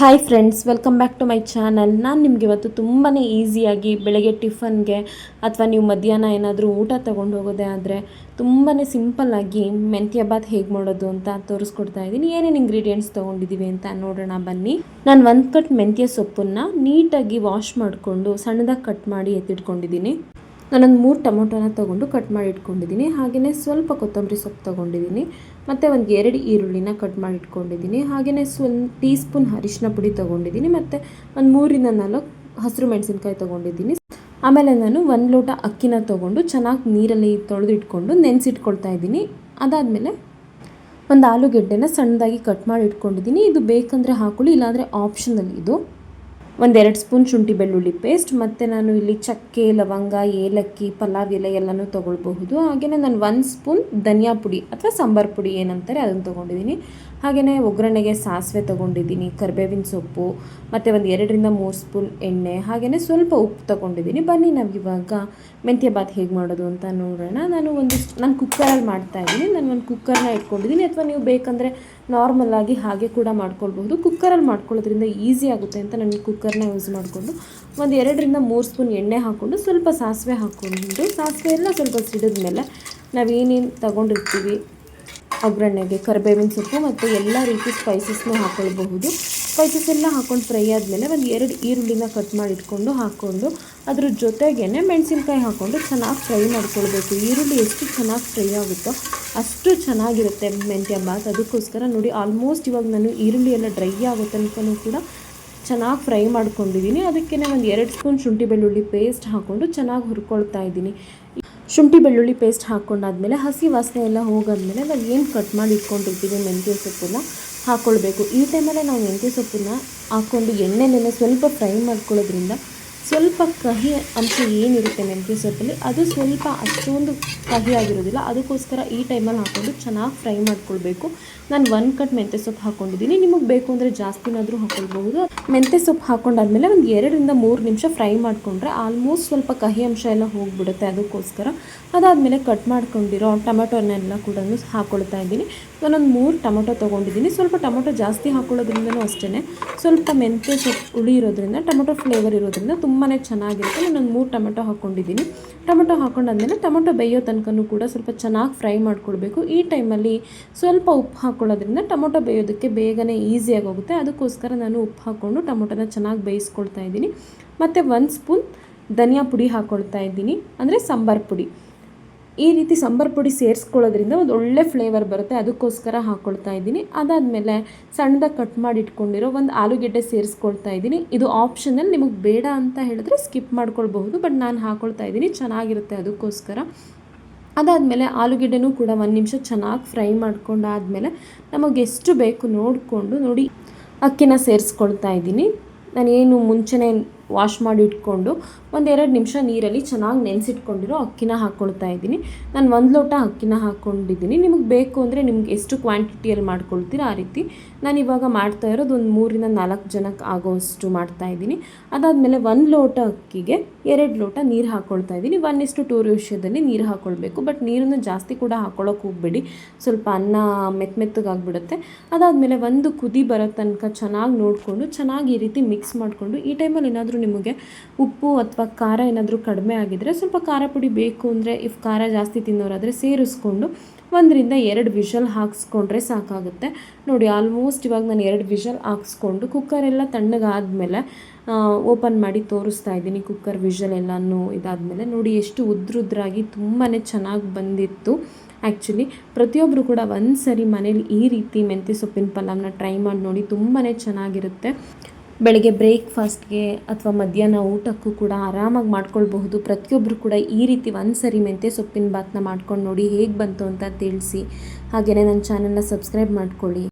Hi friends welcome back to my channel ನಾನು ನಿಮಗೆ ಇವತ್ತು ತುಂಬಾ ಈಸಿಯಾಗಿ ಬೆಳಗ್ಗೆ ಟಿಫನ್ಗೆ ಅಥವಾ ನೀವು ಮಧ್ಯಾಹ್ನ ಏನಾದರೂ ಊಟ ತೊಗೊಂಡು ಹೋಗೋದೇ ಆದರೆ ತುಂಬಾ ಸಿಂಪಲ್ಲಾಗಿ ಮೆಂತ್ಯ ಬಾತ್ ಹೇಗೆ ಮಾಡೋದು ಅಂತ ತೋರಿಸ್ಕೊಡ್ತಾ ಇದ್ದೀನಿ. ಏನೇನು ಇಂಗ್ರೀಡಿಯೆಂಟ್ಸ್ ತೊಗೊಂಡಿದ್ದೀವಿ ಅಂತ ನೋಡೋಣ, ಬನ್ನಿ. ನಾನು ಒಂದು ಕಟ್ ಮೆಂತ್ಯ ಸೊಪ್ಪನ್ನು ನೀಟಾಗಿ ವಾಶ್ ಮಾಡಿಕೊಂಡು ಸಣ್ಣದಾಗಿ ಕಟ್ ಮಾಡಿ ಎತ್ತಿಟ್ಕೊಂಡಿದ್ದೀನಿ ನಾನೊಂದು ಮೂರು ಟೊಮೊಟೊನ ತೊಗೊಂಡು ಕಟ್ ಮಾಡಿ ಇಟ್ಕೊಂಡಿದ್ದೀನಿ. ಹಾಗೆಯೇ ಸ್ವಲ್ಪ ಕೊತ್ತಂಬರಿ ಸೊಪ್ಪು ತೊಗೊಂಡಿದ್ದೀನಿ. ಮತ್ತು ಒಂದು ಎರಡು ಈರುಳ್ಳಿನ ಕಟ್ ಮಾಡಿ ಇಟ್ಕೊಂಡಿದ್ದೀನಿ. ಹಾಗೆಯೇ ಸ್ವಲ್ಪ ಟೀ ಸ್ಪೂನ್ ಅರಿಶಿನ ಪುಡಿ ತೊಗೊಂಡಿದ್ದೀನಿ. ಮತ್ತು ಒಂದು ಮೂರಿಂದ ನಾಲ್ಕು ಹಸಿರು ಮೆಣಸಿನ್ಕಾಯಿ ತೊಗೊಂಡಿದ್ದೀನಿ. ಆಮೇಲೆ ನಾನು ಒಂದು ಲೋಟ ಅಕ್ಕಿನ ತೊಗೊಂಡು ಚೆನ್ನಾಗಿ ನೀರಲ್ಲಿ ತೊಳೆದು ಇಟ್ಕೊಂಡು ನೆನೆಸಿಟ್ಕೊಳ್ತಾ ಇದ್ದೀನಿ. ಅದಾದಮೇಲೆ ಒಂದು ಆಲೂಗೆಡ್ಡೆನ ಸಣ್ಣದಾಗಿ ಕಟ್ ಮಾಡಿ ಇಟ್ಕೊಂಡಿದ್ದೀನಿ. ಇದು ಬೇಕಂದರೆ ಹಾಕೊಳ್ಳಿ, ಇಲ್ಲಾಂದರೆ ಆಪ್ಷನಲ್ ಇದು. ಒಂದೆರಡು ಸ್ಪೂನ್ ಶುಂಠಿ ಬೆಳ್ಳುಳ್ಳಿ ಪೇಸ್ಟ್ ಮತ್ತು ನಾನು ಇಲ್ಲಿ ಚಕ್ಕೆ, ಲವಂಗ, ಏಲಕ್ಕಿ, ಪಲಾವ್ ಎಲೆ ಎಲ್ಲನೂ ತೊಗೊಳ್ಬಹುದು. ಹಾಗೆಯೇ ನಾನು ಒಂದು ಸ್ಪೂನ್ ಧನಿಯಾ ಪುಡಿ ಅಥವಾ ಸಾಂಬಾರು ಪುಡಿ ಏನಂತಾರೆ ಅದನ್ನು ತೊಗೊಂಡಿದ್ದೀನಿ. ಹಾಗೆಯೇ ಒಗ್ಗರಣೆಗೆ ಸಾಸಿವೆ ತೊಗೊಂಡಿದ್ದೀನಿ, ಕರಿಬೇವಿನ ಸೊಪ್ಪು, ಮತ್ತು ಒಂದು ಎರಡರಿಂದ ಮೂರು ಸ್ಪೂನ್ ಎಣ್ಣೆ ಹಾಗೆಯೇ ಸ್ವಲ್ಪ ಉಪ್ಪು ತೊಗೊಂಡಿದ್ದೀನಿ. ಬನ್ನಿ ನಾವು ಇವಾಗ ಮೆಂತ್ಯ ಬಾತ್ ಹೇಗೆ ಮಾಡೋದು ಅಂತ ನೋಡೋಣ. ನಾನು ಒಂದು ನಾನು ಕುಕ್ಕರಲ್ಲಿ ಮಾಡ್ತಾ ಇದ್ದೀನಿ. ನಾನು ಒಂದು ಕುಕ್ಕರ್ನ ಇಟ್ಕೊಂಡಿದ್ದೀನಿ. ಅಥವಾ ನೀವು ಬೇಕಂದರೆ ನಾರ್ಮಲಾಗಿ ಹಾಗೆ ಕೂಡ ಮಾಡ್ಕೊಳ್ಬಹುದು. ಕುಕ್ಕರಲ್ಲಿ ಮಾಡ್ಕೊಳ್ಳೋದ್ರಿಂದ ಈಸಿ ಆಗುತ್ತೆ ಅಂತ ನಾನು ಕುಕ್ಕರ್ನ ಯೂಸ್ ಮಾಡಿಕೊಂಡು ಒಂದು ಎರಡರಿಂದ ಮೂರು ಸ್ಪೂನ್ ಎಣ್ಣೆ ಹಾಕ್ಕೊಂಡು ಸ್ವಲ್ಪ ಸಾಸಿವೆ ಹಾಕ್ಕೊಂಡು, ಸಾಸಿವೆ ಎಲ್ಲ ಸ್ವಲ್ಪ ಸಿಡಿದ ಮೇಲೆ ನಾವು ಏನೇನು ತಗೊಂಡಿರ್ತೀವಿ, ಒಗ್ಗರಣೆಗೆ ಕರಿಬೇವಿನ ಸೊಪ್ಪು ಮತ್ತು ಎಲ್ಲ ರೀತಿ ಸ್ಪೈಸಸ್ನೂ ಹಾಕ್ಕೊಳ್ಬಹುದು ಸ್ಪೈಸಸ್ ಎಲ್ಲ ಹಾಕ್ಕೊಂಡು ಫ್ರೈ ಆದಮೇಲೆ ಒಂದು ಎರಡು ಈರುಳ್ಳಿನ ಕಟ್ ಮಾಡಿ ಇಟ್ಕೊಂಡು ಹಾಕ್ಕೊಂಡು ಅದ್ರ ಜೊತೆಗೇ ಮೆಣಸಿನ್ಕಾಯಿ ಹಾಕ್ಕೊಂಡು ಚೆನ್ನಾಗಿ ಫ್ರೈ ಮಾಡ್ಕೊಳ್ಬೇಕು. ಈರುಳ್ಳಿ ಎಷ್ಟು ಚೆನ್ನಾಗಿ ಫ್ರೈ ಆಗುತ್ತೋ ಅಷ್ಟು ಚೆನ್ನಾಗಿರುತ್ತೆ ಮೆಂತ್ಯ ಬಾತ್ ಅದಕ್ಕೋಸ್ಕರ ನೋಡಿ ಆಲ್ಮೋಸ್ಟ್ ಇವಾಗ ನಾನು ಈರುಳ್ಳಿ ಎಲ್ಲ ಡ್ರೈ ಆಗುತ್ತೆ ಅನ್ಕೊಂಡು ಕೂಡ ಚೆನ್ನಾಗಿ ಫ್ರೈ ಮಾಡ್ಕೊಂಡಿದ್ದೀನಿ. ಅದಕ್ಕೆ ಒಂದು ಎರಡು ಸ್ಪೂನ್ ಶುಂಠಿ ಬೆಳ್ಳುಳ್ಳಿ ಪೇಸ್ಟ್ ಹಾಕ್ಕೊಂಡು ಚೆನ್ನಾಗಿ ಹುರ್ಕೊಳ್ತಾ ಇದ್ದೀನಿ. ಶುಂಠಿ ಬೆಳ್ಳುಳ್ಳಿ ಪೇಸ್ಟ್ ಹಾಕ್ಕೊಂಡಾದ್ಮೇಲೆ ಹಸಿ ವಾಸನೆ ಎಲ್ಲ ಹೋಗಾದ್ಮೇಲೆ ನಾವು ಏನು ಕಟ್ ಮಾಡಿ ಇಟ್ಕೊಂಡಿರ್ತೀವಿ ಮೆಂತ್ಯ ಸೊಪ್ಪನ್ನ ಹಾಕ್ಕೊಳ್ಬೇಕು ಈ ಟೈಮಲ್ಲೇ ನಾವು ಮೆಂತ್ಯ ಸೊಪ್ಪನ್ನ ಹಾಕ್ಕೊಂಡು ಎಣ್ಣೆನೆಲ್ಲ ಸ್ವಲ್ಪ ಫ್ರೈ ಮಾಡ್ಕೊಳ್ಳೋದ್ರಿಂದ ಸ್ವಲ್ಪ ಕಹಿ ಅಂಶ ಏನಿರುತ್ತೆ ಮೆಂತ್ಯ ಸೊಪ್ಪಲ್ಲಿ, ಅದು ಸ್ವಲ್ಪ ಅಷ್ಟೊಂದು ಕಹಿ ಆಗಿರೋದಿಲ್ಲ. ಅದಕ್ಕೋಸ್ಕರ ಈ ಟೈಮಲ್ಲಿ ಹಾಕ್ಕೊಂಡು ಚೆನ್ನಾಗಿ ಫ್ರೈ ಮಾಡ್ಕೊಳ್ಬೇಕು. ನಾನು ಒನ್ ಕಟ್ ಮೆಂತ್ಯ ಸೊಪ್ಪು ಹಾಕ್ಕೊಂಡಿದ್ದೀನಿ ನಿಮಗೆ ಬೇಕು ಅಂದರೆ ಜಾಸ್ತಿನಾದರೂ ಹಾಕ್ಕೊಳ್ಬಹುದು ಮೆಂತ್ಯ ಸೊಪ್ಪು ಹಾಕ್ಕೊಂಡಾದ್ಮೇಲೆ ಒಂದು ಎರಡರಿಂದ ಮೂರು ನಿಮಿಷ ಫ್ರೈ ಮಾಡಿಕೊಂಡ್ರೆ ಆಲ್ಮೋಸ್ಟ್ ಸ್ವಲ್ಪ ಕಹಿ ಅಂಶ ಎಲ್ಲ ಹೋಗಿಬಿಡುತ್ತೆ ಅದಕ್ಕೋಸ್ಕರ. ಅದಾದಮೇಲೆ ಕಟ್ ಮಾಡ್ಕೊಂಡಿರೋ ಟೊಮೆಟೊನೆಲ್ಲ ಕೂಡ ಹಾಕ್ಕೊಳ್ತಾ ಇದ್ದೀನಿ. ನಾನೊಂದು ಮೂರು ಟೊಮೊಟೊ ತೊಗೊಂಡಿದ್ದೀನಿ. ಸ್ವಲ್ಪ ಟೊಮೊಟೊ ಜಾಸ್ತಿ ಹಾಕ್ಕೊಳ್ಳೋದ್ರಿಂದಲೂ ಅಷ್ಟೇ ಸ್ವಲ್ಪ ಮೆಂತ್ಯ ಸೊಪ್ಪು ಹುಳಿ ಇರೋದ್ರಿಂದ, ಟೊಮೊಟೊ ಫ್ಲೇವರ್ ಇರೋದ್ರಿಂದ ತುಂಬಾ ಚೆನ್ನಾಗಿರುತ್ತೆ. ಒಂದು ಮೂರು ಟೊಮೆಟೊ ಹಾಕ್ಕೊಂಡಿದ್ದೀನಿ ಟೊಮೆಟೊ ಹಾಕ್ಕೊಂಡಾದ್ಮೇಲೆ ಟೊಮೆಟೊ ಬೇಯೋ ತನಕನೂ ಕೂಡ ಸ್ವಲ್ಪ ಚೆನ್ನಾಗಿ ಫ್ರೈ ಮಾಡ್ಕೊಳ್ಬೇಕು ಈ ಟೈಮಲ್ಲಿ ಸ್ವಲ್ಪ ಉಪ್ಪು ಹಾಕ್ಕೊಳ್ಳೋದ್ರಿಂದ ಟೊಮೊಟೊ ಬೇಯೋದಕ್ಕೆ ಬೇಗನೆ ಈಸಿಯಾಗಿ ಹೋಗುತ್ತೆ ಅದಕ್ಕೋಸ್ಕರ ನಾನು ಉಪ್ಪು ಹಾಕ್ಕೊಂಡು ಟೊಮೊಟೊನ ಚೆನ್ನಾಗಿ ಬೇಯಿಸ್ಕೊಳ್ತಾ ಇದ್ದೀನಿ. ಮತ್ತು ಒಂದು ಸ್ಪೂನ್ ಧನಿಯಾ ಪುಡಿ ಹಾಕ್ಕೊಳ್ತಾ ಇದ್ದೀನಿ. ಅಂದರೆ ಸಾಂಬಾರು ಪುಡಿ. ಈ ರೀತಿ ಸಾಂಬಾರು ಪುಡಿ ಸೇರಿಸ್ಕೊಳ್ಳೋದ್ರಿಂದ ಒಂದು ಒಳ್ಳೆ ಫ್ಲೇವರ್ ಬರುತ್ತೆ. ಅದಕ್ಕೋಸ್ಕರ ಹಾಕ್ಕೊಳ್ತಾ ಇದ್ದೀನಿ. ಅದಾದಮೇಲೆ ಸಣ್ಣದಾಗಿ ಕಟ್ ಮಾಡಿ ಇಟ್ಕೊಂಡಿರೋ ಒಂದು ಆಲೂಗೆಡ್ಡೆ ಸೇರಿಸ್ಕೊಳ್ತಾ ಇದ್ದೀನಿ. ಇದು ಆಪ್ಷನಲ್ಲಿ ನಿಮಗೆ ಬೇಡ ಅಂತ ಹೇಳಿದ್ರೆ ಸ್ಕಿಪ್ ಮಾಡ್ಕೊಳ್ಬಹುದು ಬಟ್ ನಾನು ಹಾಕ್ಕೊಳ್ತಾ ಇದ್ದೀನಿ. ಚೆನ್ನಾಗಿರುತ್ತೆ ಅದಕ್ಕೋಸ್ಕರ. ಅದಾದಮೇಲೆ ಆಲೂಗೆಡ್ಡೆನೂ ಕೂಡ ಒಂದು ನಿಮಿಷ ಚೆನ್ನಾಗಿ ಫ್ರೈ ಮಾಡ್ಕೊಂಡಾದಮೇಲೆ ನಮಗೆ ಎಷ್ಟು ಬೇಕು ನೋಡಿಕೊಂಡು ನೋಡಿ ಅಕ್ಕಿನ ಸೇರಿಸ್ಕೊಳ್ತಾ ಇದ್ದೀನಿ. ಏನು ಮುಂಚೆನೇ ವಾಶ್ ಮಾಡಿ ಇಟ್ಕೊಂಡು ಒಂದೆರಡು ನಿಮಿಷ ನೀರಲ್ಲಿ ಚೆನ್ನಾಗಿ ನೆನೆಸಿಟ್ಕೊಂಡಿರೋ ಅಕ್ಕಿನ ಹಾಕ್ಕೊಳ್ತಾ ಇದ್ದೀನಿ. ನಾನು ಒಂದು ಲೋಟ ಅಕ್ಕಿನ ಹಾಕ್ಕೊಂಡಿದ್ದೀನಿ ನಿಮಗೆ ಬೇಕು ಅಂದರೆ ನಿಮ್ಗೆ ಎಷ್ಟು ಕ್ವಾಂಟಿಟಿಯಲ್ಲಿ ಮಾಡ್ಕೊಳ್ತೀರ ಆ ರೀತಿ. ನಾನು ಇವಾಗ ಮಾಡ್ತಾ ಇರೋದು ಒಂದು ಮೂರಿಂದ ನಾಲ್ಕು ಜನಕ್ಕೆ ಆಗೋಷ್ಟು ಮಾಡ್ತಾ ಇದ್ದೀನಿ. ಅದಾದಮೇಲೆ ಒಂದು ಲೋಟ ಅಕ್ಕಿಗೆ ಎರಡು ಲೋಟ ನೀರು ಹಾಕ್ಕೊಳ್ತಾ ಇದ್ದೀನಿ. ಒನ್ ಇಷ್ಟು ಟೂ ವಿಷಯದಲ್ಲಿ ನೀರು ಹಾಕ್ಕೊಳ್ಬೇಕು ಬಟ್ ನೀರನ್ನು ಜಾಸ್ತಿ ಕೂಡ ಹಾಕ್ಕೊಳ್ಳೋಕೆ ಹೋಗಬೇಡಿ. ಸ್ವಲ್ಪ ಅನ್ನ ಮೆತ್ತ ಮೆತ್ತಗಾಗ್ಬಿಡುತ್ತೆ ಅದಾದಮೇಲೆ ಒಂದು ಕುದಿ ಬರೋ ತನಕ ಚೆನ್ನಾಗಿ ನೋಡಿಕೊಂಡು ಚೆನ್ನಾಗಿ ಈ ರೀತಿ ಮಿಕ್ಸ್ ಮಾಡಿಕೊಂಡು ಈ ಟೈಮಲ್ಲಿ ಏನಾದರೂ ನಿಮಗೆ ಉಪ್ಪು ಅಥವಾ ಖಾರ ಏನಾದರೂ ಕಡಿಮೆ ಆಗಿದ್ದರೆ ಸ್ವಲ್ಪ ಖಾರ ಪುಡಿ ಬೇಕು ಅಂದರೆ ಇಫ್ ಖಾರ ಜಾಸ್ತಿ ತಿನ್ನೋರಾದರೆ ಸೇರಿಸ್ಕೊಂಡು ಒಂದರಿಂದ ಎರಡು ವಿಷಲ್ ಹಾಕ್ಸ್ಕೊಂಡ್ರೆ ಸಾಕಾಗುತ್ತೆ. ನೋಡಿ ಆಲ್ಮೋಸ್ಟ್ ಇವಾಗ ನಾನು ಎರಡು ವಿಷಲ್ ಹಾಕ್ಸ್ಕೊಂಡು ಕುಕ್ಕರೆಲ್ಲ ತಣ್ಣಗಾದಮೇಲೆ ಓಪನ್ ಮಾಡಿ ತೋರಿಸ್ತಾ ಇದ್ದೀನಿ ಕುಕ್ಕರ್ ವಿಷಲ್ ಎಲ್ಲನೂ ಇದಾದಮೇಲೆ. ನೋಡಿ, ಎಷ್ಟು ಉದ್ರುದ್ರಾಗಿ ತುಂಬಾ ಚೆನ್ನಾಗಿ ಬಂದಿತ್ತು. ಆ್ಯಕ್ಚುಲಿ ಪ್ರತಿಯೊಬ್ಬರು ಕೂಡ ಒಂದು ಸರಿ ಮನೇಲಿ ಈ ರೀತಿ ಮೆಂತ್ಯ ಸೊಪ್ಪಿನ ಪಲಾವ್ನ ಟ್ರೈ ಮಾಡಿ ನೋಡಿ ತುಂಬಾ ಚೆನ್ನಾಗಿರುತ್ತೆ. ಬೆಳಗ್ಗೆ ಬ್ರೇಕ್ಫಾಸ್ಟ್ಗೆ ಅಥವಾ ಮಧ್ಯಾಹ್ನ ಊಟಕ್ಕೂ ಕೂಡ ಆರಾಮಾಗಿ ಮಾಡ್ಕೊಳ್ಬಹುದು. ಪ್ರತಿಯೊಬ್ಬರು ಕೂಡ ಈ ರೀತಿ ಒಂದು ಸರಿ ಮೆಂತ್ಯ ಸೊಪ್ಪಿನ ಬಾತನ್ನ ಮಾಡ್ಕೊಂಡು ನೋಡಿ ಹೇಗೆ ಬಂತು ಅಂತ ತಿಳಿಸಿ. ಹಾಗೆಯೇ ನನ್ನ ಚಾನಲ್ನ ಸಬ್ಸ್ಕ್ರೈಬ್ ಮಾಡ್ಕೊಳ್ಳಿ.